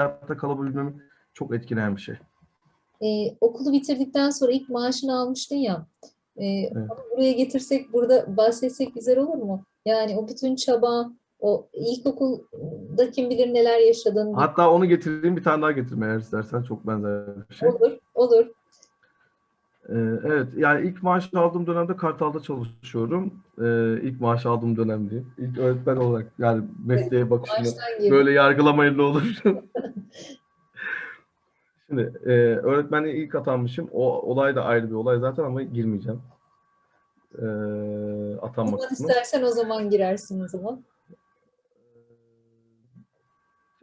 hayatta kalabilmemi çok etkileyen bir şey. Ee, okulu bitirdikten sonra ilk maaşını almıştın ya. Ee, onu buraya getirsek, burada bahsetsek güzel olur mu? Yani o bütün çaba, o ilkokulda kim bilir neler yaşadın. Hatta onu getireyim bir tane daha getirme eğer istersen çok benzer bir şey. Olur, olur. Ee, evet yani ilk maaş aldığım dönemde Kartal'da çalışıyorum. Ee, ilk maaş aldığım dönem değil. İlk öğretmen olarak yani mesleğe bakışını böyle yargılamayın ne olur. Şimdi e, öğretmenliğe ilk atanmışım. O olay da ayrı bir olay zaten ama girmeyeceğim. Ee, atanma Zaman kısmı. istersen o zaman girersin o zaman.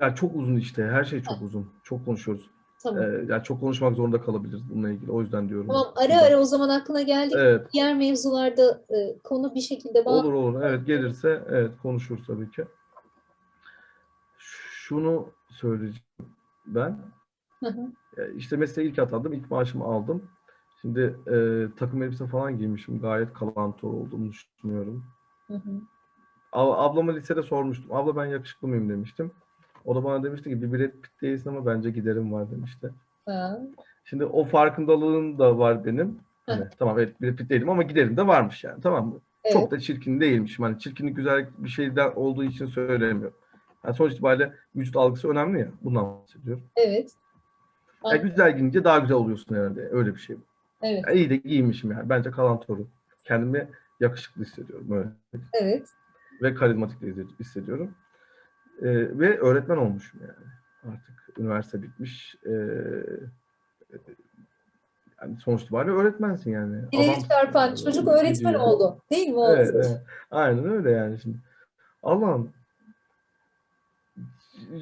Yani çok uzun işte. Her şey çok uzun. Çok konuşuyoruz. Tamam. Ee, yani çok konuşmak zorunda kalabiliriz bununla ilgili. O yüzden diyorum. Tamam ara ara o zaman aklına geldi. Evet. Diğer mevzularda e, konu bir şekilde bağlı. Olur olur. Evet gelirse evet konuşuruz tabii ki. Şunu söyleyeceğim ben. Hı hı. E, İşte mesleğe ilk atandım. ilk maaşımı aldım. Şimdi e, takım elbise falan giymişim. Gayet kalantor olduğumu düşünüyorum. Hı hı. Ab- Ablama lisede sormuştum. Abla ben yakışıklı mıyım demiştim. O da bana demişti ki bir Brad Pitt değilsin ama bence giderim var demişti. Ha, Şimdi o farkındalığım da var benim. Hani, tamam evet Brad Pitt değilim ama giderim de varmış yani tamam mı? evet. Çok da çirkin değilmişim. Hani çirkinlik güzel bir şeyden olduğu için söylemiyorum. Yani sonuç itibariyle vücut algısı önemli ya. Bundan bahsediyorum. Evet. Yani güzel giyince daha güzel oluyorsun herhalde. Öyle bir şey bu. Evet. Yani iyi de giyinmişim yani. Bence kalantoru. Kendimi yakışıklı hissediyorum öyle. Evet. Ve karizmatik de hissediyorum. Ee, ve öğretmen olmuşum yani. Artık üniversite bitmiş. Ee, yani sonuç itibariyle öğretmensin yani. Adamsın çarpan çocuk öğretmen Gidiyor. oldu. Değil mi oğlum? Evet, evet. Aynen öyle yani şimdi. Allah'ım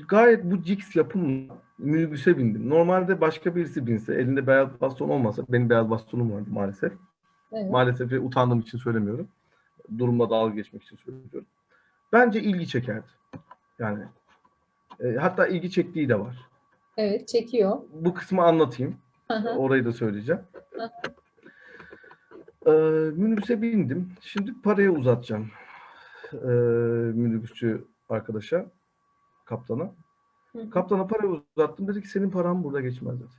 gayet bu Cix yapımla minibüse bindim. Normalde başka birisi binse, elinde beyaz baston olmasa, benim beyaz bastonum vardı maalesef. Evet. Maalesef utandığım için söylemiyorum. Durumla dalga geçmek için söylüyorum. Bence ilgi çekerdi. Yani e, hatta ilgi çektiği de var. Evet, çekiyor. Bu kısmı anlatayım. Hı. Orayı da söyleyeceğim. Hı. Ee, minibüse bindim. Şimdi parayı uzatacağım. Ee, minibüsçü arkadaşa, kaptana. Hı. Kaptana parayı uzattım. Dedi ki senin paran burada geçmez dedi.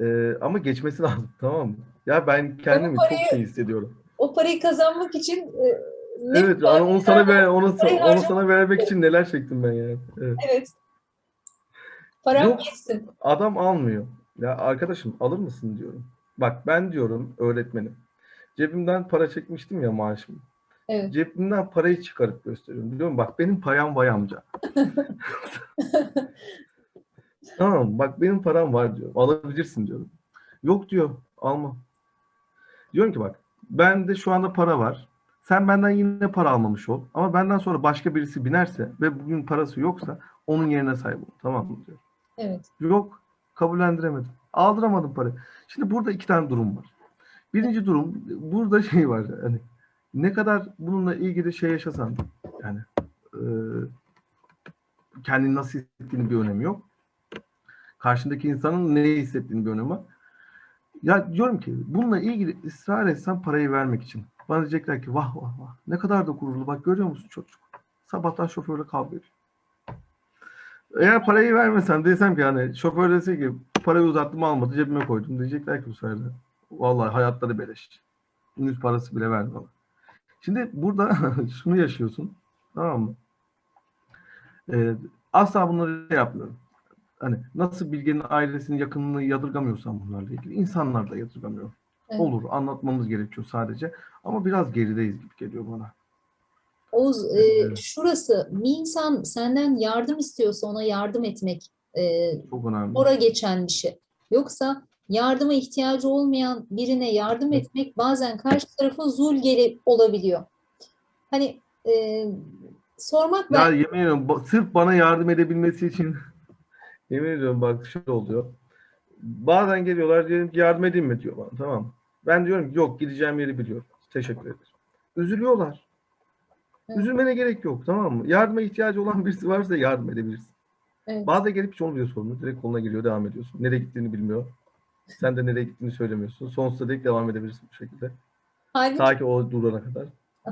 Ee, ama geçmesi lazım tamam mı? Ya ben kendimi parayı- çok şey hissediyorum. O parayı kazanmak için e, ne Evet, kadar- onu sana ver, onu, onu sana vermek için neler çektim ben yani. Evet. Evet. Param Yok. Adam almıyor. Ya arkadaşım alır mısın diyorum. Bak ben diyorum öğretmenim. Cebimden para çekmiştim ya maaşımı. Evet. Cebimden parayı çıkarıp gösteriyorum. Diyorum bak benim payam vay amca. tamam bak benim param var diyorum. Alabilirsin diyorum. Yok diyor alma. Diyorum ki bak bende şu anda para var. Sen benden yine para almamış ol. Ama benden sonra başka birisi binerse ve bugün parası yoksa onun yerine sahip ol. Tamam mı diyor. Evet. Yok. Kabullendiremedim. Aldıramadım parayı. Şimdi burada iki tane durum var. Birinci durum burada şey var. Hani ne kadar bununla ilgili şey yaşasan yani e, kendini nasıl hissettiğini bir önemi yok. Karşındaki insanın ne hissettiğini bir önemi var. Ya diyorum ki bununla ilgili ısrar etsen parayı vermek için. Bana diyecekler ki vah vah vah ne kadar da gururlu bak görüyor musun çocuk. Sabahtan şoförle kavga ediyor. Eğer parayı vermesem desem ki hani şoför dese ki parayı uzattım almadı cebime koydum diyecekler ki bu sefer. Vallahi hayatları beleş. Yüz parası bile verdi bana. Şimdi burada şunu yaşıyorsun. Tamam mı? Ee, asla bunları şey yapmıyorum. Hani nasıl Bilge'nin ailesinin yakınını yadırgamıyorsam bunlarla ilgili insanlar da yadırgamıyorum. Evet. Olur anlatmamız gerekiyor sadece. Ama biraz gerideyiz gibi geliyor bana. Oğuz, e, Evet. şurası bir insan senden yardım istiyorsa ona yardım etmek e, Çok önemli. ora geçen bir şey. Yoksa yardıma ihtiyacı olmayan birine yardım etmek bazen karşı tarafın zul geri olabiliyor. Hani e, sormak Ya ben yemin ediyorum ba- sırf bana yardım edebilmesi için yemin ediyorum bak şöyle oluyor. Bazen geliyorlar diyelim ki yardım edeyim mi diyor bana tamam? Ben diyorum ki yok gideceğim yeri biliyorum. Teşekkür ederim. Üzülüyorlar. Evet. Üzülmene gerek yok tamam mı? Yardıma ihtiyacı olan birisi varsa yardım edebilirsin. Evet. Bazen gelip hiç olmuyor sorunu. Direkt koluna geliyor devam ediyorsun. Nereye gittiğini bilmiyor. Sen de nereye gittiğini söylemiyorsun. Sonsuza dek devam edebilirsin bu şekilde. halbuki, Ta ki o durana kadar.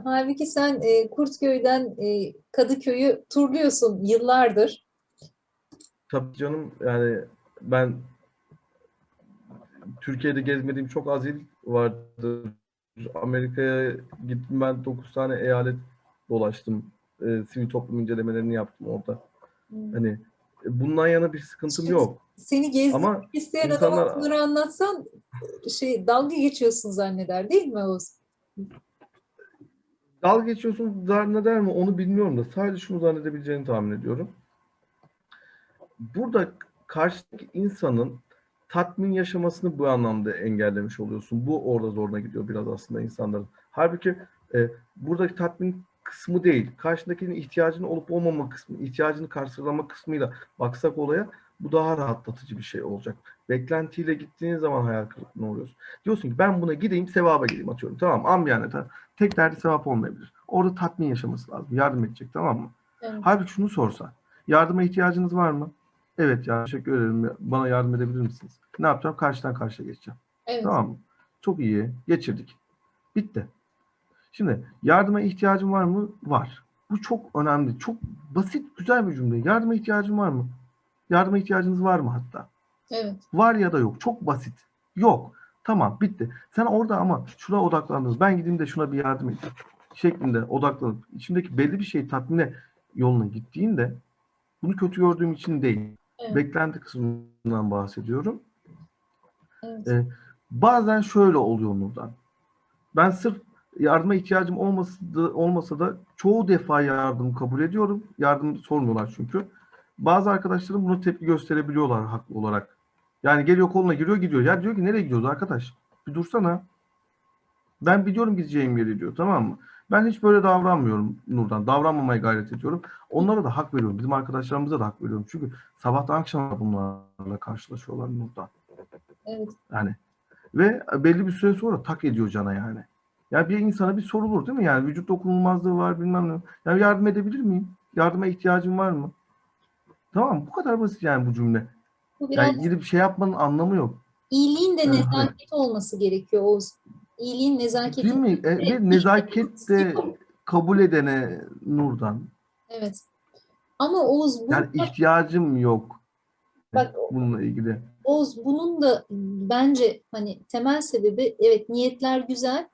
halbuki sen e, Kurtköy'den e, Kadıköy'ü turluyorsun yıllardır. Tabii canım yani ben Türkiye'de gezmediğim çok az il vardır. Amerika'ya gittim ben 9 tane eyalet dolaştım. Ee, sivil toplum incelemelerini yaptım orada. Hmm. Hani e, bundan yana bir sıkıntım yok. Seni gezdirmek Ama isteyen insanlar- adama bunları anlatsan şey dalga geçiyorsun zanneder değil mi Oğuz? Dalga geçiyorsun zanneder mi onu bilmiyorum da sadece şunu zannedebileceğini tahmin ediyorum. Burada karşıdaki insanın tatmin yaşamasını bu anlamda engellemiş oluyorsun. Bu orada zoruna gidiyor biraz aslında insanların. Halbuki e, buradaki tatmin kısmı değil, karşındakinin ihtiyacının olup olmama kısmı, ihtiyacını karşılama kısmıyla baksak olaya bu daha rahatlatıcı bir şey olacak. Beklentiyle gittiğin zaman hayal kırıklığına uğruyorsun. Diyorsun ki ben buna gideyim sevaba geleyim atıyorum. Tamam ambiyane ta- tek derdi sevap olmayabilir. Orada tatmin yaşaması lazım. Yardım edecek tamam mı? Evet. Halbuki şunu sorsa. Yardıma ihtiyacınız var mı? Evet ya teşekkür ederim. Bana yardım edebilir misiniz? Ne yapacağım? Karşıdan karşıya geçeceğim. Evet. Tamam mı? Çok iyi. Geçirdik. Bitti. Şimdi yardıma ihtiyacın var mı? Var. Bu çok önemli. Çok basit, güzel bir cümle. Yardıma ihtiyacın var mı? Yardıma ihtiyacınız var mı hatta? Evet. Var ya da yok. Çok basit. Yok. Tamam bitti. Sen orada ama şuna odaklandınız. Ben gideyim de şuna bir yardım edeyim. Şeklinde odaklanıp içimdeki belli bir şeyi tatmine yoluna gittiğinde bunu kötü gördüğüm için değil. Evet. Beklenti kısmından bahsediyorum. evet. E, bazen şöyle oluyor Nurdan. Ben sırf yardıma ihtiyacım olmasa da, olmasa da çoğu defa yardım kabul ediyorum. Yardım sormuyorlar çünkü. Bazı arkadaşlarım buna tepki gösterebiliyorlar haklı olarak. Yani geliyor koluna giriyor gidiyor. Ya diyor ki nereye gidiyoruz arkadaş? Bir dursana. Ben biliyorum gideceğim yeri diyor tamam mı? Ben hiç böyle davranmıyorum Nurdan. Davranmamaya gayret ediyorum. Onlara da hak veriyorum. Bizim arkadaşlarımıza da hak veriyorum. Çünkü sabahtan akşama bunlarla karşılaşıyorlar Nurdan. Evet. Yani ve belli bir süre sonra tak ediyor cana yani. Ya bir insana bir sorulur değil mi? Yani vücut dokunulmazlığı var bilmem ne. Ya yardım edebilir miyim? Yardıma ihtiyacın var mı? Tamam bu kadar basit yani bu cümle. Bu biraz Yani gidip şey yapmanın anlamı yok. iyiliğin de nezaket olması gerekiyor Oğuz. İyiliğin nezaketi. Değil mi? E, bir nezaket de kabul edene Nurdan. Evet. Ama Oğuz bu Yani ihtiyacım yok. Bak- bununla ilgili. Oğuz bunun da bence hani temel sebebi evet niyetler güzel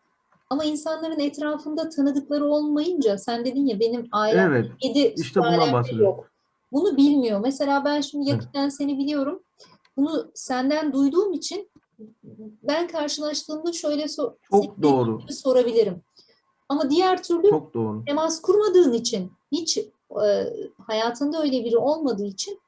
ama insanların etrafında tanıdıkları olmayınca sen dedin ya benim ailem Evet. yedi işte yok. Bunu bilmiyor. Mesela ben şimdi Evet. yakından seni biliyorum. Bunu senden duyduğum için ben karşılaştığımda şöyle sor Çok doğru. sorabilirim. Ama diğer türlü Çok doğru. temas kurmadığın için hiç e, hayatında öyle biri olmadığı için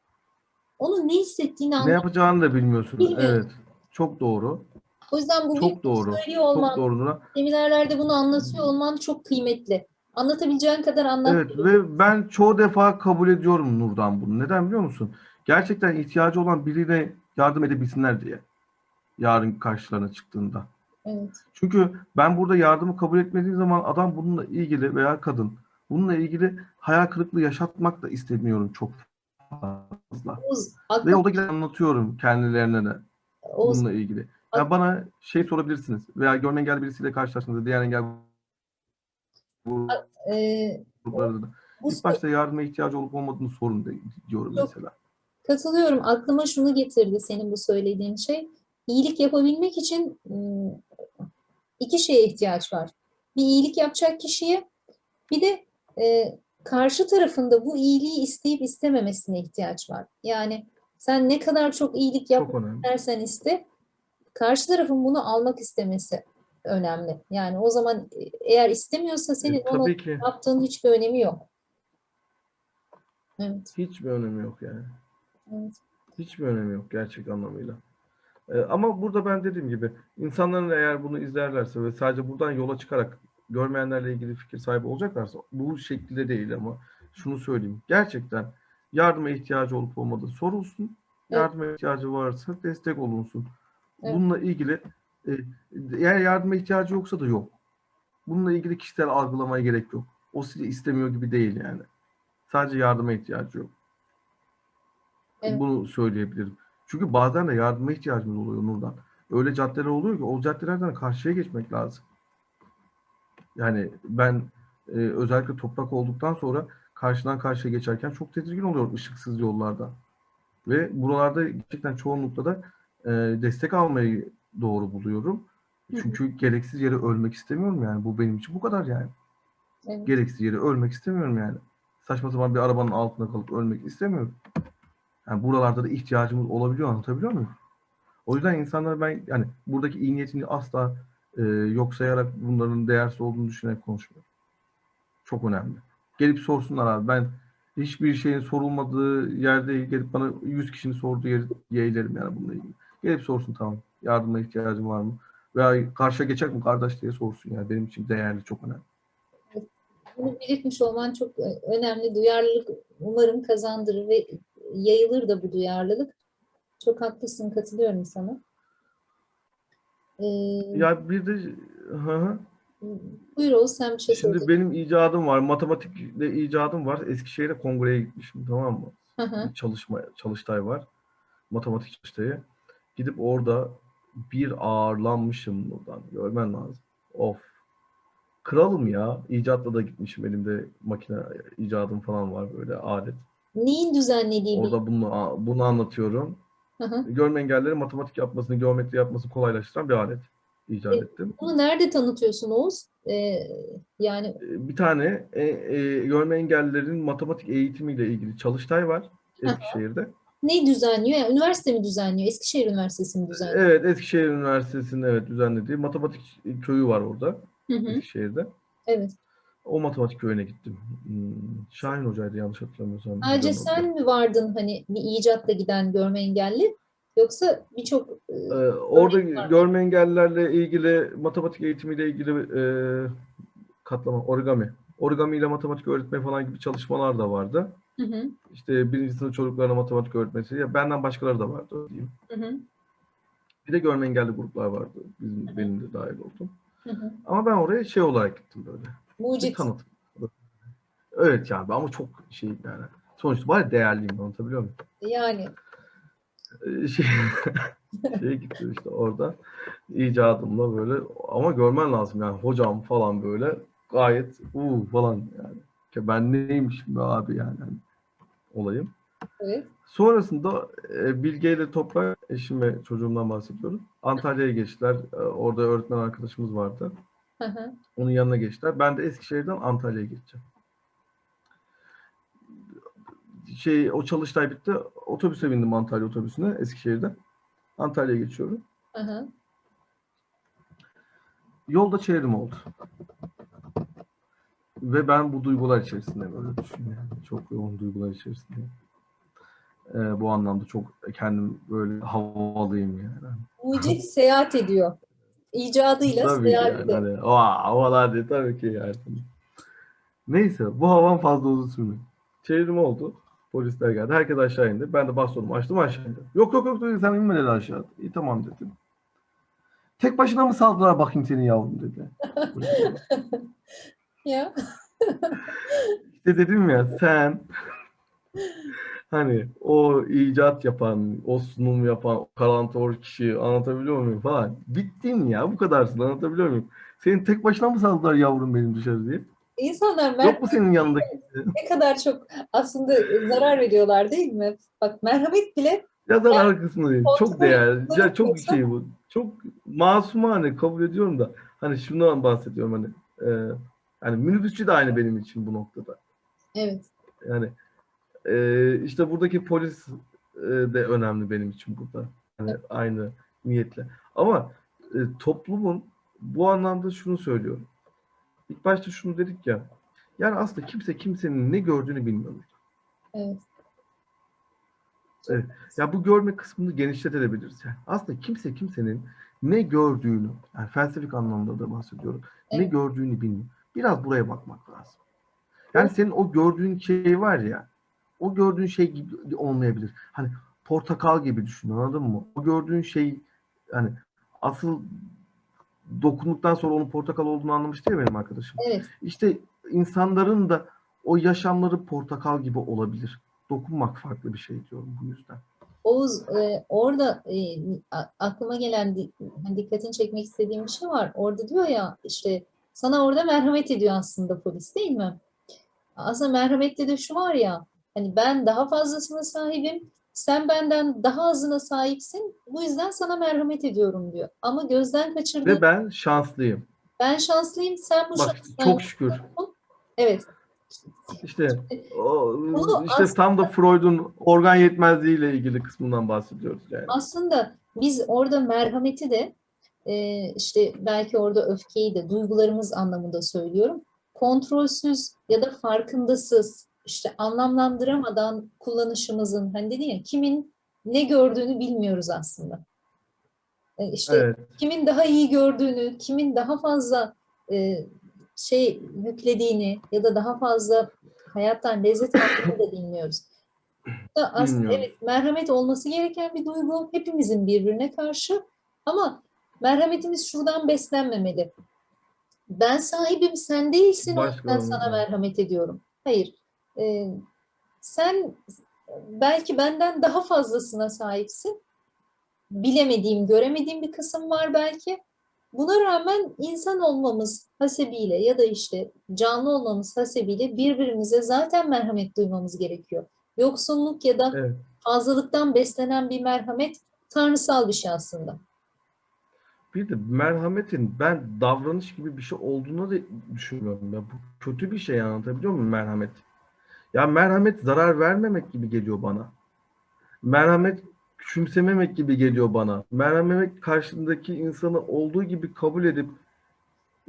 onun ne hissettiğini Ne anlamıyor. yapacağını da bilmiyorsun. Bilmiyorum. Evet. Çok doğru. O yüzden bugün Çok doğru. söylüyor olman, Çok doğru seminerlerde bunu anlatıyor olman çok kıymetli. Anlatabileceğin kadar anlat. Evet ve ben çoğu defa kabul ediyorum Nur'dan bunu. Neden biliyor musun? Gerçekten ihtiyacı olan birine yardım edebilsinler diye. Yarın karşılarına çıktığında. Evet. Çünkü ben burada yardımı kabul etmediğim zaman adam bununla ilgili veya kadın bununla ilgili hayal kırıklığı yaşatmak da istemiyorum çok fazla. Oğuz, Ve o da anlatıyorum kendilerine de Oğuz, bununla ilgili. Ya bana şey sorabilirsiniz veya görün engelli birisiyle karşılaştığınızda diğer engel e, gruplarda da. bu İlk başta yardıma ihtiyacı olup olmadığını sorun diyorum Yok. mesela. Katılıyorum. Aklıma şunu getirdi senin bu söylediğin şey. İyilik yapabilmek için iki şeye ihtiyaç var. Bir iyilik yapacak kişiye bir de e, karşı tarafında bu iyiliği isteyip istememesine ihtiyaç var. Yani sen ne kadar çok iyilik yap Çok istersen iste, karşı tarafın bunu almak istemesi önemli. Yani o zaman e, eğer istemiyorsa senin E, ona ki yaptığın hiçbir önemi yok. Evet, hiçbir önemi yok yani. evet. Hiçbir önemi yok gerçek anlamıyla. Ee, ama burada ben dediğim gibi insanların eğer bunu izlerlerse ve sadece buradan yola çıkarak görmeyenlerle ilgili fikir sahibi olacaklarsa bu şekilde değil ama şunu söyleyeyim. Gerçekten yardıma ihtiyacı olup olmadığı sorulsun. Evet. Yardıma ihtiyacı varsa destek olunsun. Evet. Bununla ilgili e, eğer yardıma ihtiyacı yoksa da yok. Bununla ilgili kişisel algılamaya gerek yok. O sizi istemiyor gibi değil yani. Sadece yardıma ihtiyacı yok. Evet. Bunu söyleyebilirim. Çünkü bazen de yardıma ihtiyacımız oluyor Nurdan. Öyle caddeler oluyor ki o caddelerden karşıya geçmek lazım. Yani ben e, özellikle toprak olduktan sonra karşıdan karşıya geçerken çok tedirgin oluyorum ışıksız yollarda. Ve buralarda gerçekten çoğunlukla da e, destek almayı doğru buluyorum. Hı hı. Çünkü gereksiz yere ölmek istemiyorum yani. Bu benim için bu kadar yani. Evet. Gereksiz yere ölmek istemiyorum yani. Saçma sapan bir arabanın altında kalıp ölmek istemiyorum. Yani buralarda da ihtiyacımız olabiliyor anlatabiliyor muyum? O yüzden insanlara ben yani buradaki iyi niyetini asla e, yok sayarak bunların değersiz olduğunu düşünerek konuşmuyorum. Çok önemli. Gelip sorsunlar abi ben hiçbir şeyin sorulmadığı yerde gelip bana 100 kişinin sorduğu yeri yeğlerim yani bununla ilgili. Gelip sorsun tamam yardıma ihtiyacın var mı? Veya karşıya geçecek mi kardeş diye sorsun yani benim için değerli çok önemli. Bunu belirtmiş olman çok e, önemli. Duyarlılık umarım kazandırır ve yayılır da bu duyarlılık. Çok haklısın, katılıyorum sana. Ee, Ya bir de hı hı. buyur Oğuz, sen bir şey Şimdi söyle. benim icadım var. Matematikle icadım var. Eskişehir'e kongreye gitmişim tamam mı? Hı hı, Bir çalışma çalıştay var. Matematik çalıştayı. Gidip orada bir ağırlanmışım buradan. Görmen lazım. Of. Kralım ya. İcatla da gitmişim. Elimde makine icadım falan var böyle alet. Neyin düzenlediği bir... Orada bunu bunu anlatıyorum. Hı hı. Görme engellileri matematik yapmasını, geometri yapmasını kolaylaştıran bir alet icat Evet. ettim. Bunu nerede tanıtıyorsun Oğuz? Ee, yani bir tane e, e, görme engellilerin matematik eğitimiyle ilgili çalıştay var Eskişehir'de. ne düzenliyor? Yani üniversite mi düzenliyor? Eskişehir Üniversitesi mi düzenliyor? Evet, Eskişehir Üniversitesi'nin evet düzenlediği matematik köyü var orada Hı hı, Eskişehir'de. evet. O matematik köyüne gittim. Hmm, Şahin Hoca'ydı yanlış hatırlamıyorsam. Sadece sen mi vardın hani bir icatla giden görme engelli? Yoksa birçok e, Ee, orada görme engellilerle ilgili matematik eğitimiyle ilgili e, katlama, origami. Origami ile matematik öğretme falan gibi çalışmalar da vardı. hı hı, İşte birinci sınıf çocuklarına matematik öğretmesi. Ya benden başkaları da vardı diyeyim. hı hı, Bir de görme engelli gruplar vardı. Bizim, benim de dahil oldum. hı hı. Ama ben oraya şey olarak gittim böyle. Mucit. tanıtım. Evet yani ama çok şey yani. Sonuçta bari değerliyim anlatabiliyor muyum? Yani Ee, Şey, şey gitti işte orada icadımla böyle ama görmen lazım yani hocam falan böyle gayet uuu falan yani. Ben neymişim be abi yani hani olayım. evet. Sonrasında e, Bilge ile Toprak, eşim ve çocuğumdan bahsediyorum. Antalya'ya geçtiler. E, orada öğretmen arkadaşımız vardı. Hı hı, Onun yanına geçtiler. Ben de Eskişehir'den Antalya'ya geçeceğim. Şey, o çalıştay bitti. Otobüse bindim Antalya otobüsüne Eskişehir'den. Antalya'ya geçiyorum. hı hı. Yolda çevrim oldu. Ve ben bu duygular içerisinde böyle düşünüyorum. Çok yoğun duygular içerisindeyim. E, bu anlamda çok kendim böyle havalıyım yani. Mucit seyahat ediyor. İcadıyla Tabii seyahat yani. Hani, "Vaa, havalar tabii ki yani. Neyse bu havan fazla uzun sürmedi. Çevrim oldu. Polisler geldi. Herkes aşağı indi. Ben de bastonumu açtım aşağı indim. Yok yok yok dedi. Sen inme dedi aşağı. İyi tamam dedim. Tek başına mı saldılar bakayım seni yavrum dedi. Ya. İşte dedim ya sen hani o icat yapan, o sunum yapan, o kalantor kişi anlatabiliyor muyum falan. Bittin ya bu kadarsın anlatabiliyor muyum? Senin tek başına mı saldılar yavrum benim dışarı diye? İnsanlar Yok mu senin yanında? ne kadar çok aslında zarar veriyorlar değil mi? Bak merhamet bile Yazar arkasında değil. Çok değerli. Ya çok olsa- şey bu. Çok masumane kabul ediyorum da. Hani şundan bahsediyorum hani. E, hani minibüsçü de aynı benim için bu noktada. evet. Yani e, işte buradaki polis e, de önemli benim için burada. Yani aynı niyetle. Ama e, toplumun bu anlamda şunu söylüyorum. İlk başta şunu dedik ya. Yani aslında kimse kimsenin ne gördüğünü bilmiyor. Evet. Evet. Ya bu görme kısmını genişletebiliriz. Yani aslında kimse kimsenin ne gördüğünü, yani felsefik anlamda da bahsediyorum, ne Evet. gördüğünü bilmiyor. Biraz buraya bakmak lazım. Yani senin o gördüğün şey var ya, o gördüğün şey gibi olmayabilir. Hani portakal gibi düşün, anladın mı? O gördüğün şey, yani asıl dokunduktan sonra onun portakal olduğunu anlamıştı ya benim arkadaşım. Evet. İşte insanların da o yaşamları portakal gibi olabilir. Dokunmak farklı bir şey diyorum bu yüzden. Oğuz e, orada e, aklıma gelen hani dikkatini çekmek istediğim bir şey var. Orada diyor ya işte sana orada merhamet ediyor aslında polis değil mi? Aslında merhamette de şu var ya Hani ben daha fazlasına sahibim, sen benden daha azına sahipsin. Bu yüzden sana merhamet ediyorum diyor. Ama gözden kaçırdığı Ve ben şanslıyım. ben şanslıyım, sen bu Bak çok şükür. Evet. İşte o, Bunu işte as- tam da Freud'un organ yetmezliğiyle ilgili kısmından bahsediyoruz yani. Aslında biz orada merhameti de e, işte belki orada öfkeyi de duygularımız anlamında söylüyorum. Kontrolsüz ya da farkındasız işte anlamlandıramadan kullanışımızın hani dedin ya kimin ne gördüğünü bilmiyoruz aslında. E, işte Evet. kimin daha iyi gördüğünü, kimin daha fazla e, şey yüklediğini ya da daha fazla hayattan lezzet aldığını da bilmiyoruz. Da aslında evet merhamet olması gereken bir duygu hepimizin birbirine karşı ama merhametimiz şuradan beslenmemeli. Ben sahibim sen değilsin o yüzden Başkalarına. sana merhamet ediyorum. Hayır. E, sen belki benden daha fazlasına sahipsin bilemediğim, göremediğim bir kısım var belki. Buna rağmen insan olmamız hasebiyle ya da işte canlı olmamız hasebiyle birbirimize zaten merhamet duymamız gerekiyor. Yoksunluk ya da Evet. fazlalıktan beslenen bir merhamet tanrısal bir şey aslında. Bir de merhametin ben davranış gibi bir şey olduğunu da düşünmüyorum. Ya bu kötü bir şey anlatabiliyor muyum merhamet? Ya merhamet zarar vermemek gibi geliyor bana. Merhamet küçümsememek gibi geliyor bana. Merhamet karşındaki insanı olduğu gibi kabul edip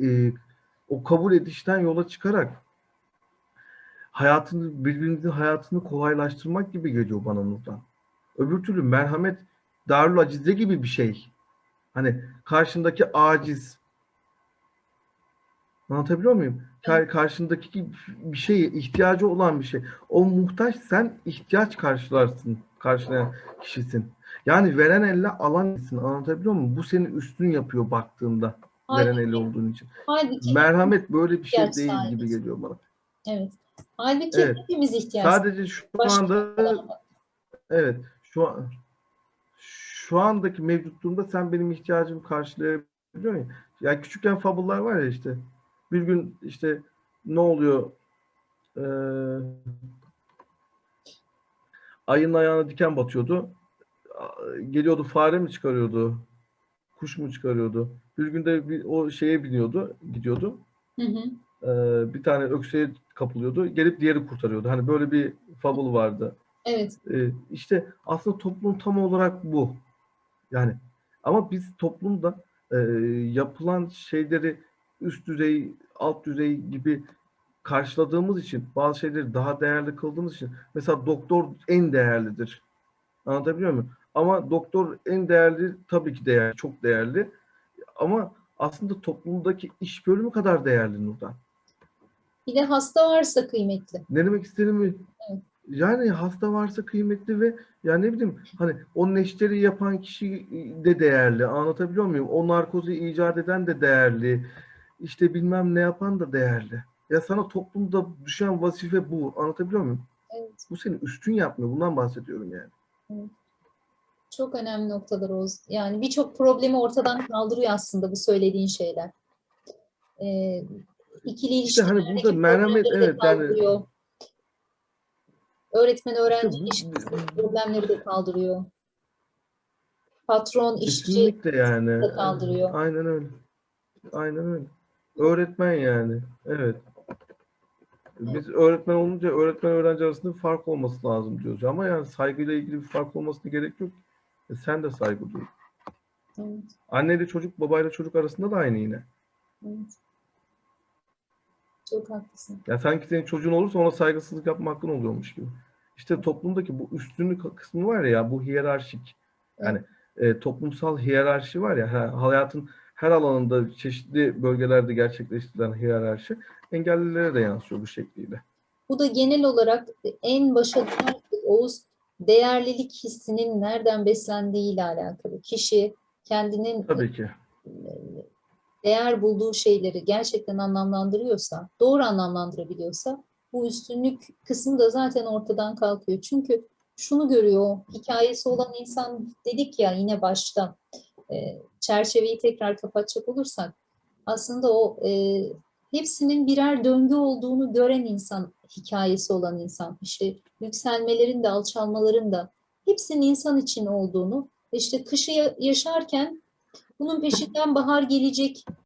e, o kabul edişten yola çıkarak hayatını birbirinizin hayatını kolaylaştırmak gibi geliyor bana Nurdan. Öbür türlü merhamet darül acize gibi bir şey. Hani karşındaki aciz. Anlatabiliyor muyum? Ka- Karşındaki bir şeye ihtiyacı olan bir şey. O muhtaç sen ihtiyaç karşılarsın. Karşılayan kişisin. Yani veren elle alan gitsin. Anlatabiliyor muyum? Bu seni üstün yapıyor baktığında. Veren Halbuki, elle olduğun için. halbuki Merhamet böyle bir şey değil gibi sahibisin. geliyor bana. evet. Halbuki Evet. hepimiz ihtiyaç Sadece şu Başka anda Evet. Şu an şu andaki mevcut durumda sen benim ihtiyacımı karşılayabiliyor musun? Ya küçükken fabullar var ya işte. Bir gün işte ne oluyor? Ee, ayın ayağına diken batıyordu. Geliyordu fare mi çıkarıyordu? Kuş mu çıkarıyordu? Bir günde bir, o şeye biniyordu, gidiyordu. Hı hı. Ee, bir tane ökseye kapılıyordu. Gelip diğeri kurtarıyordu. Hani böyle bir fabul vardı. Evet. Ee, işte aslında toplum tam olarak bu. Yani ama biz toplumda e, yapılan şeyleri üst düzey, alt düzey gibi karşıladığımız için bazı şeyleri daha değerli kıldığımız için mesela doktor en değerlidir. Anlatabiliyor muyum? Ama doktor en değerli tabii ki değerli, çok değerli. Ama aslında toplumdaki iş bölümü kadar değerli Nurdan. Bir de hasta varsa kıymetli. Ne demek istediğimi Evet. yani hasta varsa kıymetli ve yani ne bileyim hani o neşteri yapan kişi de değerli. Anlatabiliyor muyum? O narkozu icat eden de değerli. İşte bilmem ne yapan da değerli. Ya sana toplumda düşen vazife bu. Anlatabiliyor muyum? Evet. Bu seni üstün yapmıyor. Bundan bahsediyorum yani. Çok önemli noktalar Oğuz. Yani birçok problemi ortadan kaldırıyor aslında bu söylediğin şeyler. Ee, ikili İşte hani burada merhamet, evet, yani-. Öğretmen öğrenci bu- ilişkisindeki problemleri de kaldırıyor. Patron işçi Kesinlikle yani. de kaldırıyor. Aynen öyle. Aynen öyle. Öğretmen yani. Evet. Biz öğretmen olunca öğretmen öğrenci arasında bir fark olması lazım diyoruz. Ama yani saygıyla ilgili bir fark olmasına gerek yok. E sen de saygı duy. Evet, Anneyle çocuk, babayla çocuk arasında da aynı yine. evet. Çok haklısın. Ya sanki senin çocuğun olursa ona saygısızlık yapma hakkın oluyormuş gibi. İşte toplumdaki bu üstünlük kısmı var ya, bu hiyerarşik. Yani e, toplumsal hiyerarşi var ya, ha, hayatın her alanında çeşitli bölgelerde gerçekleştirilen hiyerarşi engellilere de yansıyor bu şekliyle. Bu da genel olarak en başa Oğuz değerlilik hissinin nereden beslendiği ile alakalı. Kişi kendinin Tabii ki. değer bulduğu şeyleri gerçekten anlamlandırıyorsa, doğru anlamlandırabiliyorsa bu üstünlük kısmı da zaten ortadan kalkıyor. Çünkü şunu görüyor, hikayesi olan insan dedik ya yine başta e, çerçeveyi tekrar kapatacak olursak aslında o e, hepsinin birer döngü olduğunu gören insan hikayesi olan insan. İşte yükselmelerin de alçalmaların da hepsinin insan için olduğunu, işte kışı ya- yaşarken bunun peşinden bahar gelecek